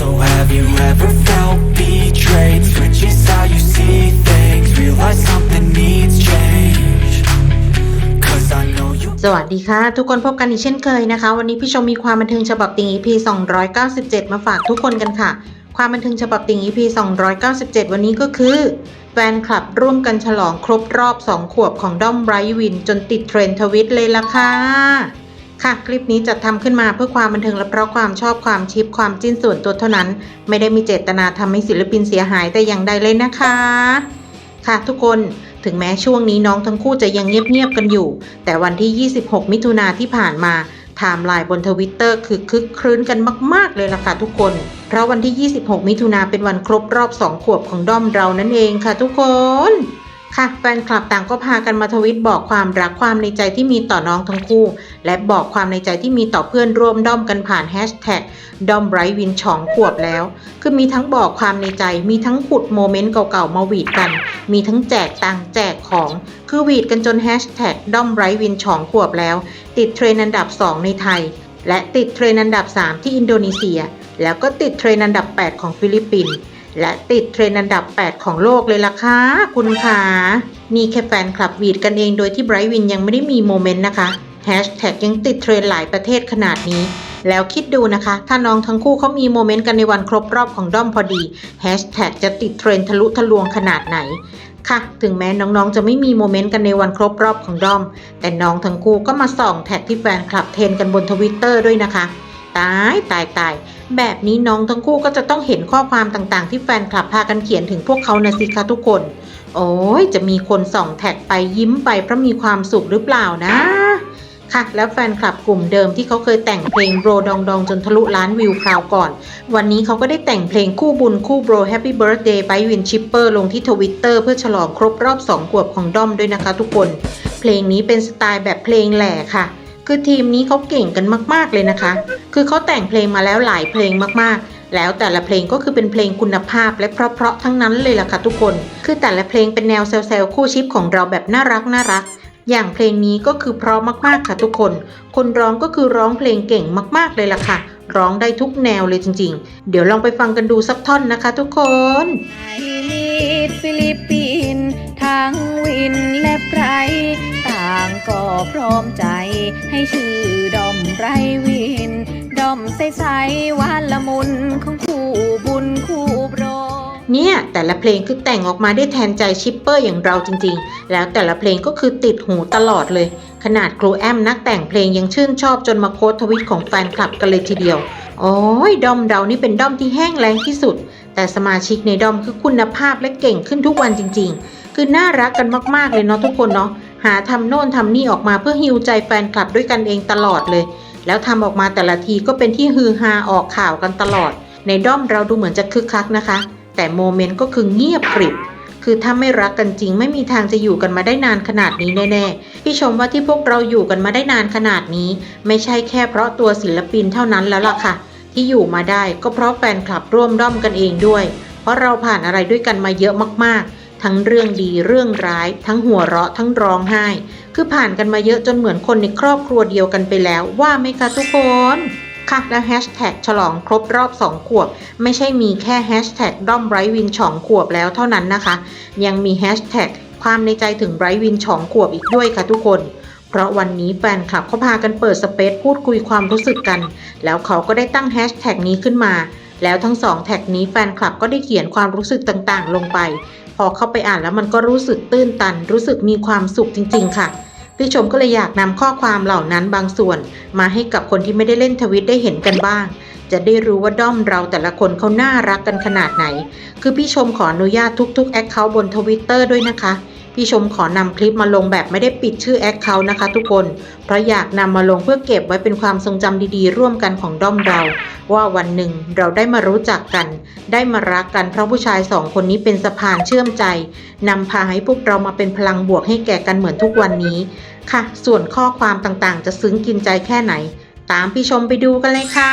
So have you ever felt betrayed? Switches how you see things Realize something needs change Cause I know you สวัสดีค่ะ ทุกคนพบกันอีกเช่นเคยนะคะ วันนี้พี่ชมมีความบันเทิงฉบับติง EP 297 มาฝากทุกคนกันค่ะ ความบันเทิงฉบับติง EP 297 วันนี้ก็คือ แฟนคลับร่วมกันฉลองครบรอบ 2 ขวบของด้อมไบรท์วิน จนติดเทรนด์ทวิตเลยล่ะค่ะ ค่ะคลิปนี้จัดทำขึ้นมาเพื่อความบันเทิงและเพราะความชอบความชิปความจิ้นส่วนตัวเท่านั้น ไม่ได้มีเจตนาทำให้ศิลปินเสียหายแต่อย่างใดเลยนะคะ ค่ะทุกคนถึงแม้ช่วงนี้น้องทั้งคู่จะยังเงียบๆกันอยู่ แต่วันที่ 26 มิถุนาที่ผ่านมาไทม์ไลน์บนทวิตเตอร์คือคึกครื้นกันมาก ๆ เลยล่ะค่ะทุกคน เพราะวันที่ 26 มิถุนาเป็นวันครบรอบ 2 ขวบของด้อมเรานั่นเองค่ะทุกคน ค่ะแฟนคลับต่างก็พากันมาทวิตบอกความรักความในใจที่มีต่อน้องทั้งคู่ และบอกความในใจที่มีต่อเพื่อนร่วมด้อมกันผ่านแฮชแท็กด้อมไบรท์วินฉองขวบแล้ว คือมีทั้งบอกความในใจ มีทั้งขุดโมเมนต์เก่าๆ มาหวีดกัน มีทั้งแจกตังแจกของ คือหวีดกันจนแฮชแท็กด้อมไบรท์วินฉองขวบแล้ว ติดเทรนด์อันดับ 2 ในไทย และติดเทรนด์อันดับ 3 ที่อินโดนีเซีย แล้วก็ติดเทรนด์อันดับ 8 ของฟิลิปปินส์ และติดเทรนด์อันดับ 8 ของโลกเลยล่ะค่ะคุณคะนี่แค่แฟนคลับวีดกันเองโดยที่ไบรท์วินยังไม่ได้มีโมเมนต์นะคะแฮชแท็กยังติดเทรนด์หลายประเทศขนาดนี้ แล้วคิดดูนะคะ ถ้าน้องทั้งคู่เขามีโมเมนต์กันในวันครบรอบของด้อมพอดีแฮชแท็กจะติดเทรนด์ทะลุทะลวงขนาดไหนค่ะ ถึงแม้น้องๆ จะไม่มีโมเมนต์กันในวันครบรอบของด้อม แต่น้องทั้งคู่ก็มาส่องแท็กที่แฟนคลับเทรนกันบนทวิตเตอร์ด้วยนะคะ ตายตายตายแบบนี้น้องทั้งคู่ก็จะต้องเห็นข้อความต่างๆ ที่แฟนคลับพากันเขียนถึงพวกเขานะสิคะทุกคน โอ้ยจะมีคนส่องแท็กไปยิ้มไปเพราะมีความสุขหรือเปล่านะ ค่ะ แล้วแฟนคลับกลุ่มเดิมที่เขาเคยแต่งเพลงโบรดองดองจนทะลุล้านวิวคราวก่อน วันนี้เขาก็ได้แต่งเพลงคู่บุญคู่โบร Happy Birthday ไปวินชิปเปอร์ลงที่ทวิตเตอร์เพื่อฉลองครบรอบ2ขวบของด้อมด้วยนะคะ ทุกคน เพลงนี้เป็นสไตล์แบบเพลงแหล่ค่ะ คือทีมนี้เขาเก่งกันมาก ๆ เลยนะคะ คือเขาแต่งเพลงมาแล้วหลายเพลงมากๆแล้วแต่ละเพลงก็คือเป็นเพลงคุณภาพและเพราะๆทั้งนั้นเลยล่ะค่ะทุกคน คือแต่ละเพลงเป็นแนวเซลล์คู่ชิปของเราแบบน่ารักน่ารัก อย่างเพลงนี้ก็คือเพราะมากๆค่ะทุกคน คนร้องก็คือร้องเพลงเก่งมากๆเลยล่ะค่ะ ร้องได้ทุกแนวเลยจริง ๆ เดี๋ยวลองไปฟังกันดูสักท่อนนะคะทุกคนฟิลิปปินทั้งวินและไพร ก็พร้อมใจ ให้ชื่อดอมไรวิน ดอมใสๆหวานละมุนของคู่บุญคู่โปรเนี่ยแต่ละเพลงคือแต่งออกมาได้แทนใจชิปเปอร์อย่างเราจริงๆ แล้วแต่ละเพลงก็คือติดหูตลอดเลย ขนาดครูแอมนักแต่งเพลงยังชื่นชอบจนมาโค้ดทวิตของแฟนคลับกันเลยทีเดียว โอ้ยดอมเรานี่เป็นดอมที่แห้งแรงที่สุด แต่สมาชิกในดอมคือคุณภาพและเก่งขึ้นทุกวันจริง ๆ คือน่ารักกันมากๆเลยเนาะทุกคนเนาะ หาทำโน่นทำนี่ออกมาเพื่อฮิวใจแฟนคลับด้วยกันเองตลอดเลย แล้วทำออกมาแต่ละทีก็เป็นที่ฮือฮาออกข่าวกันตลอด ในด้อมเราดูเหมือนจะคึกคักนะคะ แต่โมเมนต์ก็คือเงียบกริบคือถ้าไม่รักกันจริงไม่มีทางจะอยู่กันมาได้นานขนาดนี้แน่ๆ พี่ชมว่าที่พวกเราอยู่กันมาได้นานขนาดนี้ ไม่ใช่แค่เพราะตัวศิลปินเท่านั้นแล้วล่ะค่ะ ที่อยู่มาได้ก็เพราะแฟนคลับร่วมด้อมกันเองด้วย เพราะเราผ่านอะไรด้วยกันมาเยอะมากๆ ทั้งเรื่องดีเรื่องร้าย ทั้งหัวเราะทั้งร้องไห้ คือผ่านกันมาเยอะจนเหมือนคนในครอบครัวเดียวกันไปแล้ว ว่าไหมคะทุกคนค่ะและแฮชแท็กฉลองครบรอบ 2 ขวบ ไม่ใช่มีแค่แฮชแท็กด้อมไบรท์วินฉองขวบแล้วเท่านั้นนะคะ ยังมีแฮชแท็กความในใจถึงไบรท์วินฉองขวบอีกด้วยค่ะทุกคน เพราะวันนี้แฟนคลับเขาพากันเปิดสเปซพูดคุยความรู้สึกกัน แล้วเขาก็ได้ตั้งแฮชแท็กนี้ขึ้นมา แล้วทั้งสองแท็กนี้แฟนคลับก็ได้เขียนความรู้สึกต่างๆ ลงไป อเข้าไปอ่านแล้วมันก็รู้สึกตื้นตัน รู้สึกมีความสุขจริง ๆ ค่ะ พี่ชมก็เลยอยากนำข้อความเหล่านั้นบางส่วน มาให้กับคนที่ไม่ได้เล่นทวิตได้เห็นกันบ้าง จะได้รู้ว่าด้อมเราแต่ละคนเขาน่ารักกันขนาดไหน คือพี่ชมขออนุญาตทุกๆแอคเคาท์บนทวิตเตอร์ด้วยนะคะ พี่ชมขอนำคลิปมาลงแบบไม่ได้ปิดชื่อแอคเคาท์นะคะทุกคน เพราะอยากนำมาลงเพื่อเก็บไว้เป็นความทรงจำดีๆ ร่วมกันของด้อมเรา ว่าวันหนึ่งเราได้มารู้จักกัน ได้มารักกันเพราะผู้ชายสองคนนี้เป็นสะพานเชื่อมใจนำพาให้พวกเรามาเป็นพลังบวกให้แก่กันเหมือนทุกวันนี้ ค่ะ ส่วนข้อความต่างๆ จะซึ้งกินใจแค่ไหน ตามพี่ชมไปดูกันเลยค่ะ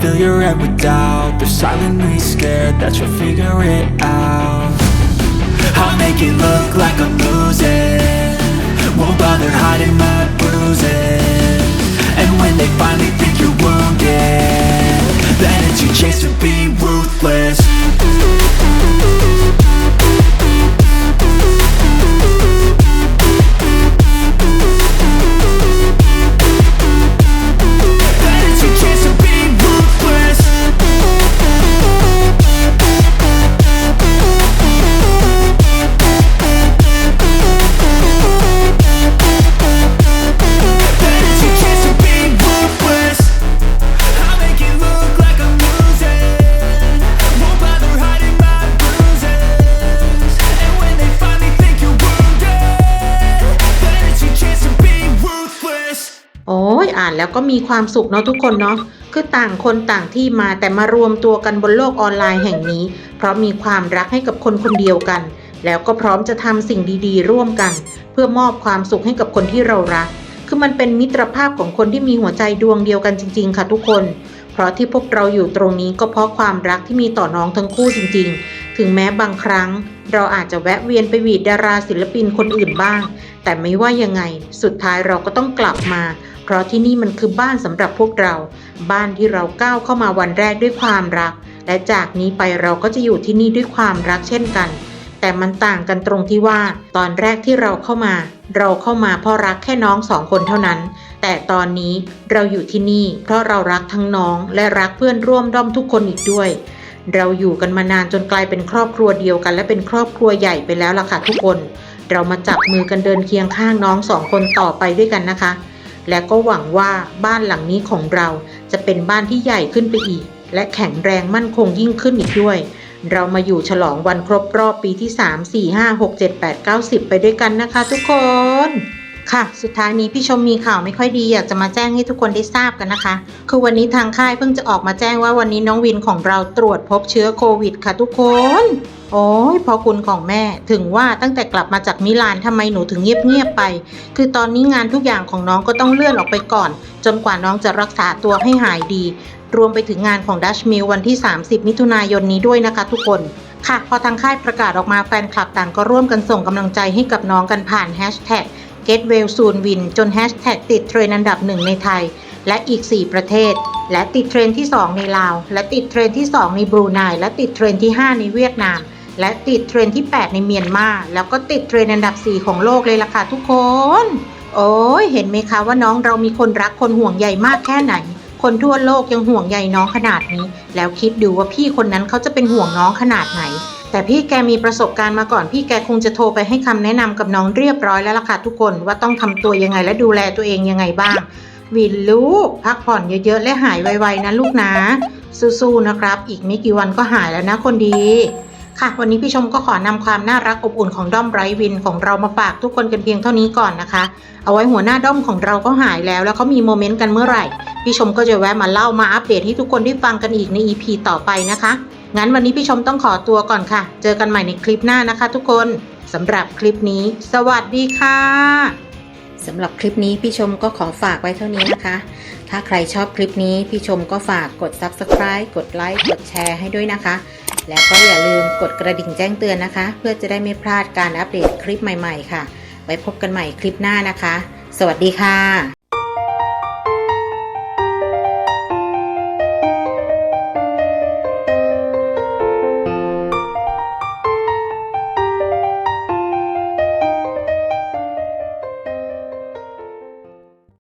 Fill your head with doubt. They're silently scared that you'll figure it out. I'll make it look like I'm losing. Won't bother hiding โอ้ยอ่านแล้วก็มีความสุขเนาะทุกคนเนาะคือต่างคนต่างที่มาแต่มารวมตัวกันบนโลกออนไลน์แห่งนี้ เพราะมีความรักให้กับคนคนเดียวกัน แล้วก็พร้อมจะทำสิ่งดีๆ ร่วมกัน เพื่อมอบความสุขให้กับคนที่เรารัก คือมันเป็นมิตรภาพของคนที่มีหัวใจดวงเดียวกันจริง ๆ ค่ะทุกคน เพราะที่พวกเราอยู่ตรงนี้ก็เพราะความรักที่มีต่อน้องทั้งคู่จริง ๆ ถึงแม้บางครั้ง เราอาจจะแวะเวียนไปหวีดดาราศิลปินคนอื่นบ้าง แต่ไม่ว่ายังไง สุดท้ายเราก็ต้องกลับมา เพราะที่นี่มันคือบ้านสำหรับพวกเรา บ้านที่เราก้าวเข้ามาวันแรกด้วยความรัก และจากนี้ไปเราก็จะอยู่ที่นี่ด้วยความรักเช่นกัน แต่มันต่างกันตรงที่ว่า ตอนแรกที่เราเข้ามา เราเข้ามาเพราะรักแค่น้องสองคนเท่านั้น แต่ตอนนี้เราอยู่ที่นี่ เพราะเรารักทั้งน้อง และรักเพื่อนร่วมด้อมทุกคนอีกด้วยเราอยู่กันมานานจนกลายเป็นครอบครัวเดียวกัน และเป็นครอบครัวใหญ่ไปแล้วล่ะค่ะทุกคน เรามาจับมือกันเดินเคียงข้างน้องสองคนต่อไปด้วยกันนะคะ และก็หวังว่าบ้านหลังนี้ของเราจะเป็นบ้านที่ใหญ่ขึ้นไปอีก และแข็งแรงมั่นคงยิ่งขึ้นอีกด้วย เรามาอยู่ฉลองวันครบรอบปีที่ 3 4 5 6 7 8 9 10 ไปด้วยกันนะคะทุกคน ค่ะ สุดท้ายนี้พี่ชมมีข่าวไม่ค่อยดีอยากจะมาแจ้งให้ทุกคนได้ทราบกันนะคะ คือวันนี้ทางค่ายเพิ่งจะออกมาแจ้งว่าวันนี้น้องวินของเราตรวจพบเชื้อโควิดค่ะทุกคน โอ้ยพอคุณของแม่ ถึงว่าตั้งแต่กลับมาจากมิลานทำไมหนูถึงเงียบๆไป คือตอนนี้งานทุกอย่างของน้องก็ต้องเลื่อนออกไปก่อน จนกว่าน้องจะรักษาตัวให้หายดี รวมไปถึงงานของดัชมิลวันที่ 30 มิถุนายนนี้ด้วยนะคะ ทุกคนค่ะ พอทางค่ายประกาศออกมาแฟนคลับต่างก็ร่วมกันส่งกำลังใจให้กับน้องกันผ่านแฮชแท็ก Get Well Soon Win จนแฮชแท็กติดเทรนอันดับหนึ่งในไทย และอีก 4 ประเทศ และติดเทรนที่ 2 ในลาว และติดเทรนที่ 2 ในบรูไนและติดเทรนที่ 5 ในเวียดนาม และติดเทรนที่ 8 ในเมียนมา แล้วก็ติดเทรนอันดับ 4 ของโลกเลยล่ะค่ะทุกคน โอ้ยเห็นไหมคะว่าน้องเรามีคนรักคนห่วงใยมากแค่ไหน คนทั่วโลกยังห่วงใยน้องขนาดนี้ แล้วคิดดูว่าพี่คนนั้นเขาจะเป็นห่วงน้องขนาดไหน แต่พี่แกมีประสบการณ์มาก่อน พี่แกคงจะโทรไปให้คำแนะนำกับน้องเรียบร้อยแล้วล่ะค่ะทุกคนว่าต้องทำตัวยังไงและดูแลตัวเองยังไงบ้าง วินลูก พักผ่อนเยอะๆและหายไวๆนะลูกนะ สู้ๆนะครับ อีกไม่กี่วันก็หายแล้วนะคนดีค่ะวันนี้พี่ชมก็ขอนำความน่ารักอบอุ่นของด้อมไรท์วินของเรามาฝากทุกคนกันเพียงเท่านี้ก่อนนะคะ เอาไว้หัวหน้าด้อมของเราก็หายแล้ว แล้วเขามีโมเมนต์กันเมื่อไหร่ พี่ชมก็จะแวะมาเล่ามาอัปเดตให้ทุกคนได้ฟังกันอีกใน EP ต่อไปนะคะ งั้นวันนี้พี่ชมต้องขอตัวก่อนค่ะ เจอกันใหม่ในคลิปหน้านะคะ ทุกคนสำหรับคลิปนี้ สวัสดีค่ะสำหรับคลิปนี้พี่ชมก็ขอฝากไว้เท่านี้นะคะ ถ้าใครชอบคลิปนี้พี่ชมก็ฝากกด Subscribe กดไลค์กดแชร์ให้ด้วยนะคะ แล้วก็อย่าลืมกดกระดิ่งแจ้งเตือนนะคะ เพื่อจะได้ไม่พลาดการอัปเดตคลิปใหม่ๆ ค่ะ ไว้พบกันใหม่คลิปหน้านะคะ สวัสดีค่ะ